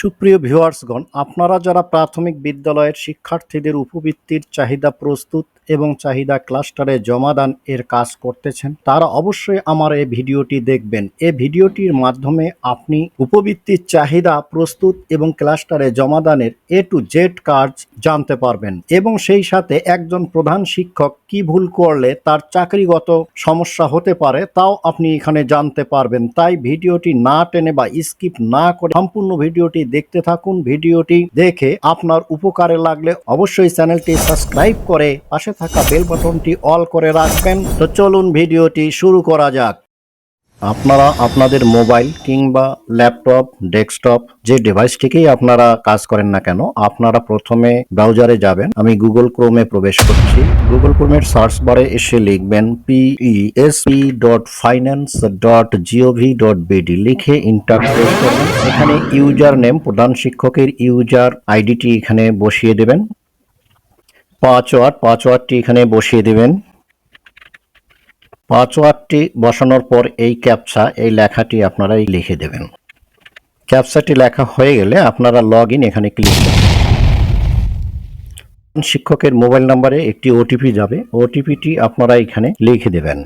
সুপ্রিয় ভিউয়ার্সগণ, আপনারা যারা প্রাথমিক বিদ্যালয়ের শিক্ষার্থীদের উপবৃত্তির চাহিদা প্রস্তুত এবং চাহিদা ক্লাস্টারে জমাদান এর কাজ করতেছেন, তারা অবশ্যই আমার এই ভিডিওটি দেখবেন। এই ভিডিওটির মাধ্যমে আপনি উপবৃত্তির চাহিদা প্রস্তুত এবং ক্লাস্টারে জমাদানের এ টু জেড কাজ জানতে পারবেন এবং সেই সাথে একজন প্রধান শিক্ষক কি ভুল করলে তার চাকরিগত সমস্যা হতে পারে তাও আপনি এখানে জানতে পারবেন। তাই ভিডিওটি না টেনে বা স্কিপ না করে সম্পূর্ণ ভিডিওটি দেখতে থাকুন ভিডিওটি দেখে আপনার উপকারে লাগলে অবশ্যই চ্যানেলটি সাবস্ক্রাইব করে পাশে থাকা বেল বাটনটি অল করে রাখবেন। তো চলুন ভিডিওটি শুরু করা যাক। আপনারা আপনাদের মোবাইল কিংবা ল্যাপটপ, ডেস্কটপ যে ডিভাইসটিকেই আপনারা কাজ করেন না কেন, আপনারা প্রথমে ব্রাউজারে যাবেন। আমি গুগল ক্রোমে প্রবেশ করছি। গুগল ক্রোমের সার্চ বারে এসে লিখবেন PESP dot finance dot gov dot BD লিখে ইন্টার এখানে ইউজার নেম প্রধান শিক্ষকের ইউজার আইডিটি এখানে বসিয়ে দেবেন। পাসওয়ার্ড পাসওয়ার্ডটি এখানে বসিয়ে দেবেন। পাসওয়ার্ডটি বসানোর পর এই ক্যাপচা, এই লেখাটি আপনারা লিখে দেবেন। ক্যাপচাটি লেখা হয়ে গেলে আপনারা লগ ইন এখানে ক্লিক করবেন। শিক্ষকের মোবাইল নাম্বারে একটি ওটিপি যাবে। ওটিপিটি আপনারা এখানে লিখে দেবেন।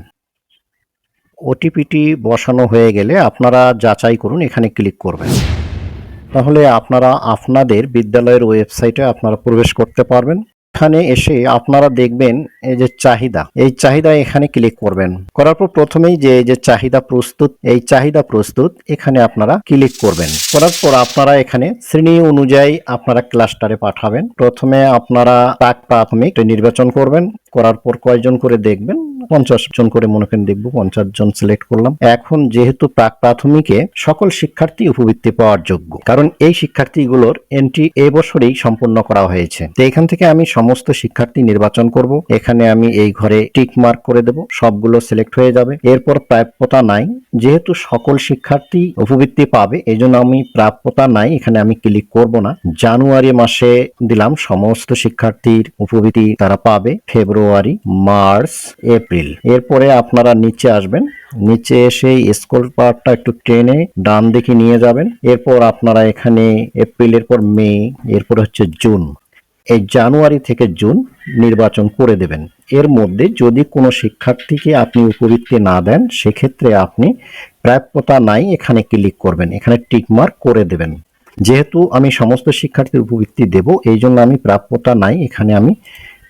ওটিপিটি বসানো হয়ে গেলে আপনারা যাচাই করুন, এখানে ক্লিক করবেন। তাহলে আপনারা আপনাদের বিদ্যালয়ের ওয়েবসাইটে আপনারা প্রবেশ করতে পারবেন। এখানে এসে আপনারা দেখবেন এই যে চাহিদা। এই চাহিদা এখানে ক্লিক করবেন। করার পর প্রথমেই যে যে চাহিদা প্রস্তুত, এই চাহিদা প্রস্তুত, এখানে আপনারা ক্লিক করবেন। করার পর আপনারা এখানে শ্রেণি অনুযায়ী আপনারা ক্লাস্টারে পাঠাবেন। প্রথমে আপনারা প্রাক প্রাথমিক নির্বাচন করবেন। করার পর কয়জন করে দেখবেন। পঞ্চাশ জন করে মনে করেন দেখব, পঞ্চাশ জন সিলেক্ট করলাম। এখন যেহেতু প্রাক প্রাথমিকে সকল শিক্ষার্থী উপবৃত্তি পাওয়ার যোগ্য, কারণ এই শিক্ষার্থীগুলোর এন্ট্রি এ বছরেই সম্পূর্ণ করা হয়েছে। তো এখান থেকে আমি সমস্ত শিক্ষার্থী নির্বাচন করব। এখানে আমি এই ঘরে টিক মার্ক করে দেব, সবগুলো সিলেক্ট হয়ে যাবে। এরপর প্রাপ্যতা নাই, যেহেতু সকল শিক্ষার্থী উপবৃত্তি পাবে এই জন্য আমি প্রাপ্যতা নাই, এখানে আমি ক্লিক করব না। জানুয়ারি মাসে দিলাম, সমস্ত শিক্ষার্থীর উপবৃত্তি তারা পাবে, ফেব্রুয়ারি, মার্চ, এপ্রিল এরপরে আপনারা নিচে আসবেন। নিচে এসে স্কুল পার্টটা একটু টেনে ডান দিকে নিয়ে যাবেন। এরপর আপনারা এখানে এপ্রিলের পর মে, এরপর হচ্ছে জুন। এই জানুয়ারি থেকে জুন নির্বাচন করে দেবেন। এর মধ্যে যদি কোনো শিক্ষার্থীকে আপনি উপবৃত্তি না দেন, সেক্ষেত্রে আপনি প্রাপ্যতা নাই, এখানে ক্লিক করবেন। এখানে টিকমার্ক করে দেবেন। যেহেতু আমি সমস্ত শিক্ষার্থীর উপবৃত্তি দেব, এই জন্য আমি প্রাপ্যতা নাই, এখানে আমি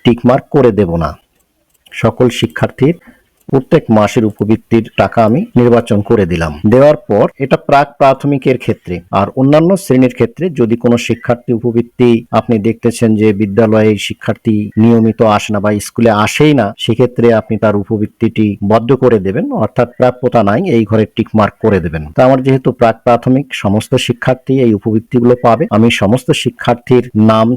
টিকমার্ক করে দেব না। সকল শিক্ষার্থীর প্রত্যেক মাসের উপবৃত্তির টাকা আমি নির্বাচন করে দিলাম। দেওয়ার পর এটা প্রাক প্রাথমিকের ক্ষেত্রে। আর অন্যান্য শ্রেণির ক্ষেত্রে যদি কোনো শিক্ষার্থী উপবৃত্তি আপনি দেখতেছেন যে বিদ্যালয়ে শিক্ষার্থী নিয়মিত আসে না বা স্কুলে আসেই না, সেক্ষেত্রে আপনি তার উপবৃত্তিটি বদ্ধ করে দেবেন, অর্থাৎ প্রাপ্যতা নাই, এই ঘরে টিক মার্ক করে দেবেন। তা আমার যেহেতু প্রাক প্রাথমিক, সমস্ত শিক্ষার্থী এই উপবৃত্তিগুলো পাবে। আমি সমস্ত শিক্ষার্থীর নাম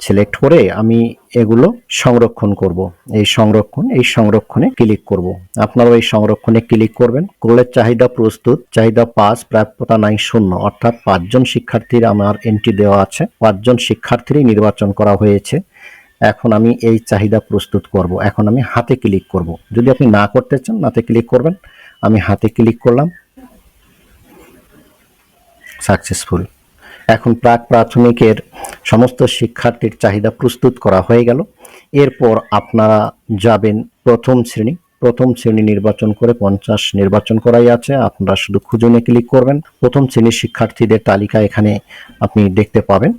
সিলেক্ট করে আমি এগুলো সংরক্ষণ করব। এই সংরক্ষণ, এই সংরক্ষণে ক্লিক করব। আপনারাও এই সংরক্ষণে ক্লিক করবেন। করলে চাহিদা প্রস্তুত, চাহিদা পাঁচ প্রাপ্যতা নাই শূন্য, অর্থাৎ পাঁচজন শিক্ষার্থীর আমার এন্ট্রি দেওয়া আছে। পাঁচজন শিক্ষার্থীরই নির্বাচন করা হয়েছে। এখন আমি এই চাহিদা প্রস্তুত করব। এখন আমি হাতে ক্লিক করব। যদি আপনি না করতে চান নাতে ক্লিক করবেন। আমি হাতে ক্লিক করলাম। সাকসেসফুল এখন প্রাক প্রাথমিকের সমস্ত শিক্ষার্থীর চাহিদা প্রস্তুত করা হয়ে গেল। এরপর আপনারা যাবেন প্রথম শ্রেণি। প্রথম শ্রেণি নির্বাচন করে পঞ্চাশ নির্বাচন করাই আছে। আপনারা শুধু খুঁজনে ক্লিক করবেন। প্রথম শ্রেণির শিক্ষার্থীদের তালিকা এখানে আপনি দেখতে পাবেন।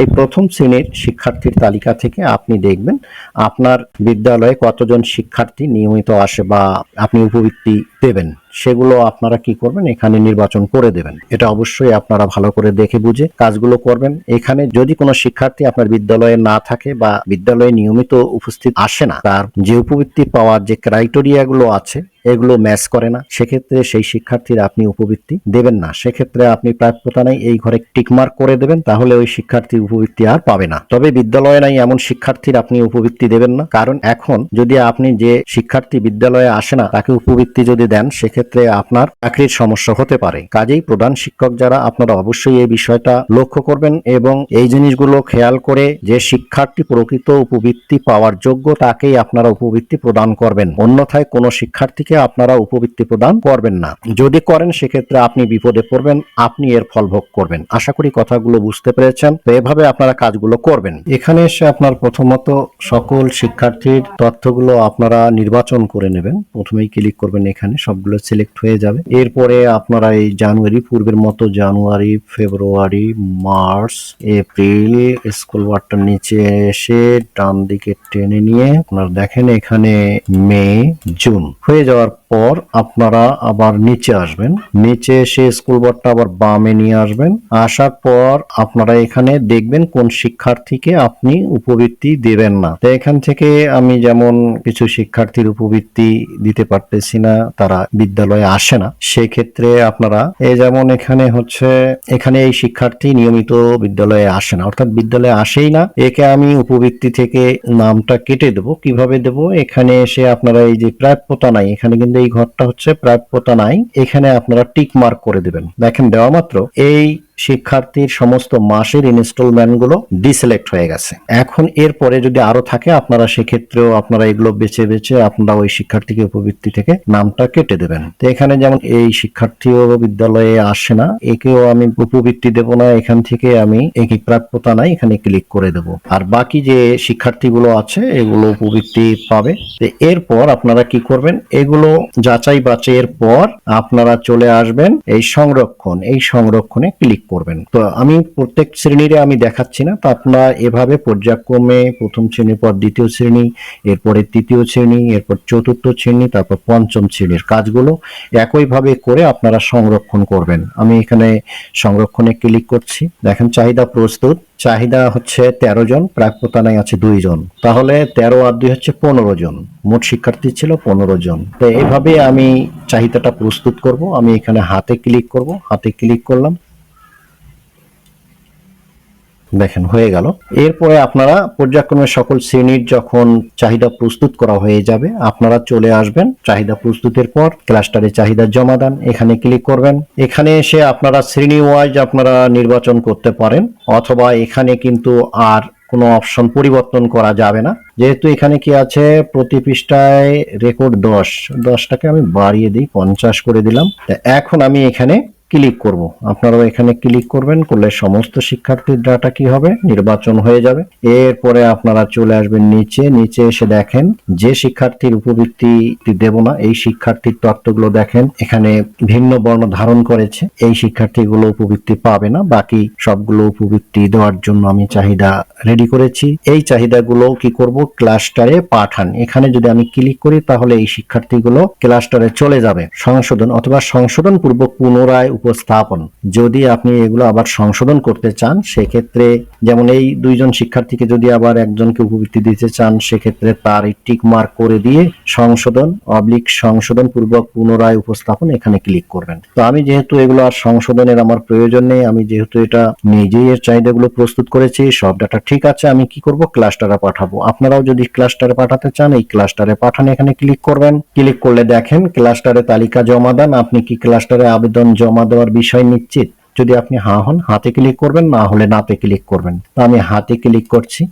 এই প্রথম শ্রেণির শিক্ষার্থীর তালিকা থেকে আপনি দেখবেন, আপনার বিদ্যালয়ে কতজন শিক্ষার্থী নিয়মিত আসে বা আপনি উপবৃত্তি দেবেন, সেগুলো আপনারা কি করবেন? এখানে নির্বাচন করে দেবেন। এটা অবশ্যই আপনারা ভালো করে দেখে বুঝে কাজগুলো করবেন। এখানে যদি কোনো শিক্ষার্থী আপনার বিদ্যালয়ে না থাকে বা বিদ্যালয়ে নিয়মিত উপস্থিত আসে না, তার যে উপবৃত্তি পাওয়ার যে ক্রাইটেরিয়া গুলো আছে, এগুলো ম্যাচ করে না, সেক্ষেত্রে সেই শিক্ষার্থীর আপনি উপবৃত্তি দেবেন না। সেক্ষেত্রে আপনি প্রাপ্যতা নাই এই ঘরে টিকমার্ক করে দেবেন, তাহলে ওই শিক্ষার্থীর উপবৃত্তি আর পাবে না। তবে বিদ্যালয়ে নাই এমন শিক্ষার্থীর আপনি উপবৃত্তি দেবেন না। কারণ এখন যদি আপনি যে শিক্ষার্থী বিদ্যালয়ে আসে না, তাকে উপবৃত্তি যদি দেন, সেক্ষেত্রে আপনার চাকরির সমস্যা হতে পারে। কাজেই প্রধান শিক্ষক যারা, আপনারা অবশ্যই এই বিষয়টা লক্ষ্য করবেন এবং এই জিনিসগুলো খেয়াল করে যে শিক্ষার্থী প্রকৃত উপবৃত্তি পাওয়ার যোগ্য তাকেই আপনারা উপবৃত্তি প্রদান করবেন। অন্যথায় কোনো শিক্ষার্থীকে আপনারা উপবৃত্তি প্রদান করবেন না। যদি করেন, সেক্ষেত্রে আপনি বিপদে পড়বেন, আপনি এর ফল ভোগ করবেন। আশা করি কথাগুলো বুঝতে পেরেছেন। তো এভাবে আপনারা কাজগুলো করবেন। এখানে এসে আপনার প্রথমত সকল শিক্ষার্থীর তথ্যগুলো আপনারা নির্বাচন করে নেবেন। প্রথমেই ক্লিক করবেন এখানে সবগুলো সিলেক্ট হয়ে যাবে। এরপরে আপনারা এই জানুয়ারি, পূর্বের মতো জানুয়ারি, ফেব্রুয়ারি, মার্চ, এপ্রিল স্কুল ওয়ার্ডটার নিচে এসে ডান দিকে টেনে নিয়ে আপনারা দেখেন এখানে মে, জুন হয়ে যাওয়ার পর আপনারা আবার নিচে আসবেন। নিচে এসে স্কুল বোর্ডটা আবার বামে নিয়ে আসবেন। আসার পর আপনারা এখানে দেখবেন কোন শিক্ষার্থীকে আপনি উপবৃত্তি দেবেন না। তো এখান থেকে আমি যেমন কিছু শিক্ষার্থীর উপবৃত্তি দিতে পারতেছি না, তারা বিদ্যালয়ে আসে না। সেক্ষেত্রে আপনারা এ যেমন এখানে হচ্ছে, এখানে এই শিক্ষার্থী নিয়মিত বিদ্যালয়ে আসে না। অর্থাৎ বিদ্যালয়ে আসেই না। একে আমি উপবৃত্তি থেকে নামটা কেটে দেবো। কীভাবে দেব? এখানে এসে আপনারা এই যে প্রাপ্যতা নাই, এখানে কিন্তু এই ঘরটা হচ্ছে প্রাপ্যতা নাই। এখানে আপনারা টিক মার্ক করে দিবেন। দেখেন দেওয়া মাত্র। এই শিক্ষার্থীর সমস্ত মাসের ইনস্টলমেন্টগুলো ডিসিলেক্ট হয়ে গেছে। এখন এরপরে যদি আরও থাকে, আপনারা সেক্ষেত্রেও আপনারা এগুলো বেছে বেছে আপনারা ওই শিক্ষার্থীকে উপবৃত্তি থেকে নামটা কেটে দেবেন। তো এখানে যেমন এই শিক্ষার্থীও বিদ্যালয়ে আসে না, একেও আমি উপবৃত্তি দেব না, এখান থেকে আমি একই প্রাপ্যতা নাই, এখানে ক্লিক করে দেব। আর বাকি যে শিক্ষার্থীগুলো আছে, এগুলো উপবৃত্তি পাবে। তো এরপর আপনারা কি করবেন, এগুলো যাচাই বাছাইয়ের পর আপনারা চলে আসবেন এই সংরক্ষণ, এই সংরক্ষণে ক্লিক করবেন তো আমি প্রত্যেক শ্রেণীরে আমি দেখাচ্ছি না, তো আপনারা এভাবে পর্যায়ক্রমে প্রথম শ্রেণির পর দ্বিতীয় শ্রেণি, এরপরে তৃতীয় শ্রেণি, এরপর চতুর্থ শ্রেণি, তারপর পঞ্চম শ্রেণির কাজগুলো একইভাবে করে আপনারা সংরক্ষণ করবেন। আমি এখানে সংরক্ষণে ক্লিক করছি। দেখেন, চাহিদা প্রস্তুত। চাহিদা হচ্ছে তেরো জন প্রাপ্যতা নাই আছে দুই জন। তাহলে তেরো আর দুই হচ্ছে পনেরো জন। মোট শিক্ষার্থী ছিল পনেরো জন। তো এইভাবে আমি চাহিদাটা প্রস্তুত করব। আমি এখানে হাতে ক্লিক করব। হাতে ক্লিক করলাম। দেখেন, হয়ে গেল। এরপরে আপনারা পর্যায়ক্রমে সকল শ্রেণির যখন চাহিদা প্রস্তুত করা হয়ে যাবে, আপনারা চলে আসবেন। চাহিদা প্রস্তুতের পর ক্লাস্টারে চাহিদা জমা দেন, এখানে ক্লিক করবেন। এখানে এসে আপনারা শ্রেণি ওয়াইজ আপনারা নির্বাচন করতে পারেন, অথবা এখানে কিন্তু আর কোনো অপশন পরিবর্তন করা যাবে না। যেহেতু এখানে কি আছে, প্রতি পৃষ্ঠায় রেকর্ড দশ। দশটাকে আমি বাড়িয়ে দিই, পঞ্চাশ করে দিলাম। এখন আমি এখানে ক্লিক করব। আপনারাও এখানে ক্লিক করবেন, করলে সমস্ত শিক্ষার্থীর ডাটা কি হবে? নির্বাচন হয়ে যাবে। এরপরে আপনারা চলে আসবেন নিচে নিচে এসে দেখেন, যে শিক্ষার্থীর উপবৃত্তি দেব না, এই শিক্ষার্থীর তত্ত্বগুলো দেখেন। এখানে ভিন্ন বর্ণ ধারণ করেছে। এই শিক্ষার্থীগুলো উপবৃত্তি পাবে না, বাকি সবগুলো উপবৃত্তি দেওয়ার জন্য আমি চাহিদা রেডি করেছি। এই চাহিদাগুলো কি করব? ক্লাস্টারে পাঠান। এখানে যদি আমি ক্লিক করি, তাহলে এই শিক্ষার্থীগুলো ক্লাস্টারে চলে যাবে। সংশোধন অথবা সংশোধন পূর্বক পুনরায় উপস্থাপন। যদি আপনি এগুলো আবার সংশোধন করতে চান, সেক্ষেত্রে যেমন এই দুইজন শিক্ষার্থীকে যদি আবার একজনকে উপবৃত্তি দিতে চান, সেক্ষেত্রে তার এই টিক মার্ক করে দিয়ে সংশোধন, অবলিক সংশোধন পূর্বক পুনরায় উপস্থাপন এখানে ক্লিক করবেন। তো আমি যেহেতু এগুলো আর সংশোধনের আমার প্রয়োজন নেই, আমি যেহেতু এটা নিজেই এর চাহিদাগুলো প্রস্তুত করেছি, সব ডাটা ঠিক আছে, আমি কি করব? ক্লাস্টারে পাঠাবো। আপনারাও যদি ক্লাস্টারে পাঠাতে চান, এই ক্লাস্টারে পাঠান, এখানে ক্লিক করবেন। ক্লিক করলে দেখেন ক্লাস্টারে তালিকা জমা দেন, আপনি কি ক্লাস্টারে আবেদন জমা দেওয়ার বিষয় নিশ্চিত। যদি আপনি হা হন, হাতে ক্লিক করবেন, না হলে নাতে ক্লিক করবেন। তো আমি হাতে ক্লিক করছি।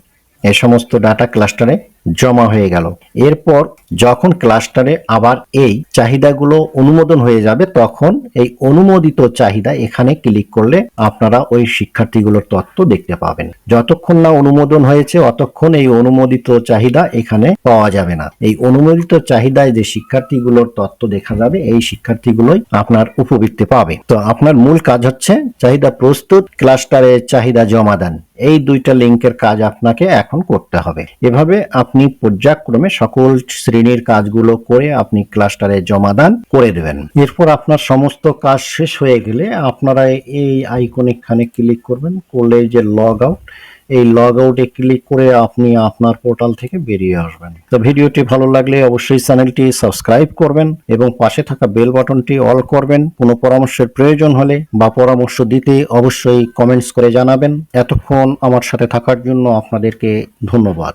এই সমস্ত ডাটা ক্লাস্টারে জমা হয়ে গেল। এরপর যখন ক্লাস্টারে আবার এই চাহিদাগুলো অনুমোদন হয়ে যাবে, তখন এই অনুমোদিত চাহিদা এখানে ক্লিক করলে আপনারা ওই শিক্ষার্থীগুলোর তথ্য দেখতে পাবেন। যতক্ষণ না অনুমোদন হয়েছে, অতক্ষণ এই অনুমোদিত চাহিদা এখানে পাওয়া যাবে না। এই অনুমোদিত চাহিদায় যে শিক্ষার্থীগুলোর তথ্য দেখা যাবে, এই শিক্ষার্থীগুলোই আপনার উপবৃত্তি পাবে। তো আপনার মূল কাজ হচ্ছে চাহিদা প্রস্তুত, ক্লাস্টারে চাহিদা জমা দেন। এই দুইটা লিঙ্কের কাজ আপনাকে এখন করতে হবে। এভাবে আপনি পর্যায়ক্রমে সকল শ্রেণির কাজগুলো করে আপনি ক্লাস্টারে জমা দান করে দেবেন। এরপর আপনার সমস্ত কাজ শেষ হয়ে গেলে আপনারা এই আইকনিক খানে ক্লিক করবেন কলেজের লগ আউট এই লগ আউটে ক্লিক করে আপনি আপনার পোর্টাল থেকে বেরিয়ে আসবেন। তো ভিডিওটি ভালো লাগলে অবশ্যই চ্যানেলটি সাবস্ক্রাইব করবেন এবং পাশে থাকা বেল বাটনটি অল করবেন। কোনো পরামর্শের প্রয়োজন হলে বা পরামর্শ দিতে অবশ্যই কমেন্টস করে জানাবেন। এতক্ষণ আমার সাথে থাকার জন্য আপনাদেরকে ধন্যবাদ।